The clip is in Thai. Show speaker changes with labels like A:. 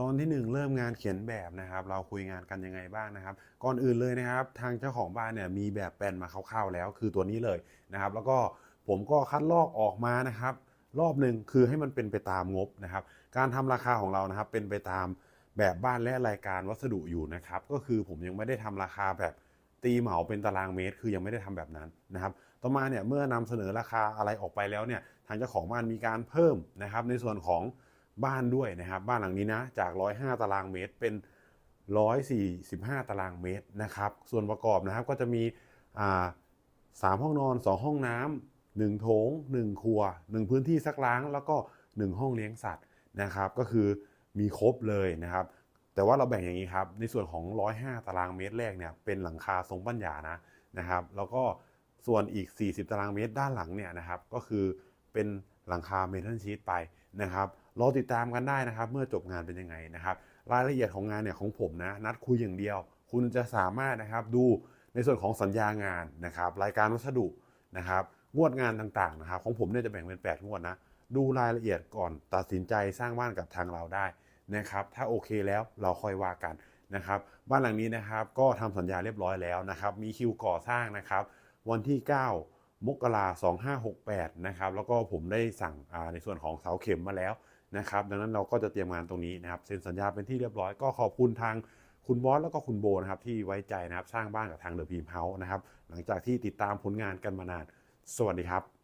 A: ตอนที่หนึ่งเริ่มงานเขียนแบบนะครับ เราคุยงานกันยังไงบ้างนะครับ ก่อนอื่นเลยนะครับ ทางเจ้าของบ้านเนี่ยมีแบบแปลนมาคร่าวๆแล้ว คือตัวนี้เลยนะครับ แล้วก็ผมก็คัดลอกออกมานะครับ รอบหนึ่งคือให้มันเป็นไปตามงบนะครับ การทำราคาของเรานะครับ เป็นไปตามแบบบ้านและรายการวัสดุอยู่นะครับ ก็คือผมยังไม่ได้ทำราคาแบบตีเหมาเป็นตารางเมตร คือยังไม่ได้ทำแบบนั้นนะครับ ต่อมาเนี่ยเมื่อนำเสนอราคาอะไรออกไปแล้วเนี่ยทางเจ้าของบ้านมีการเพิ่มนะครับ ในส่วนของ บ้านด้วยนะครับ บ้านหลังนี้นะจาก 105 ตารางเมตรเป็น 145 ตารางเมตรนะครับ ส่วนประกอบนะครับก็จะมีสามห้องนอน 2 ห้องน้ำหนึ่งโถง 1 ครัว 1 พื้นที่ซักล้าง แล้วก็ 1 ห้องเลี้ยงสัตว์นะครับ ก็คือมีครบเลยนะครับ แต่ว่าเราแบ่งอย่างนี้ครับ ในส่วนของ 105 ตารางเมตรแรกเนี่ยเป็นหลังคาทรงปัญญานะนะครับ แล้วก็ส่วนอีก 40 ตารางเมตรด้านหลังเนี่ยนะครับ ก็คือเป็น หลังคาเมทัลชีตไปนะครับรอติดตามกันได้นะครับ เมื่อจบงานเป็นยังไงนะครับ รายละเอียดของงานเนี่ยของผมนะนัดคุยอย่างเดียว คุณจะสามารถนะครับดูในส่วนของสัญญางานนะครับ รายการวัสดุนะครับงวดงานต่างๆนะครับ ของผมเนี่ยจะแบ่งเป็น 8 งวดนะดูรายละเอียดก่อนตัดสินใจสร้างบ้านกับทางเราได้นะครับ ถ้าโอเคแล้วเราค่อยว่ากันนะครับ บ้านหลังนี้นะครับก็ทำสัญญาเรียบร้อยแล้วนะครับ มีคิวก่อสร้างนะครับ วันที่ 9 มกราคม2568นะครับแล้วก็ผมได้สั่งในส่วนของเสาเข็มมาแล้วนะครับดังนั้นเราก็จะเตรียมงานตรงนี้นะครับเซ็นสัญญาเป็นที่เรียบร้อยก็ขอบคุณทางคุณบอสแล้วก็คุณโบนะครับที่ไว้ใจนะครับสร้างบ้านกับทางเดอะพีมเฮาส์นะครับหลังจากที่ติดตามผลงานกันมานาน สวัสดีครับ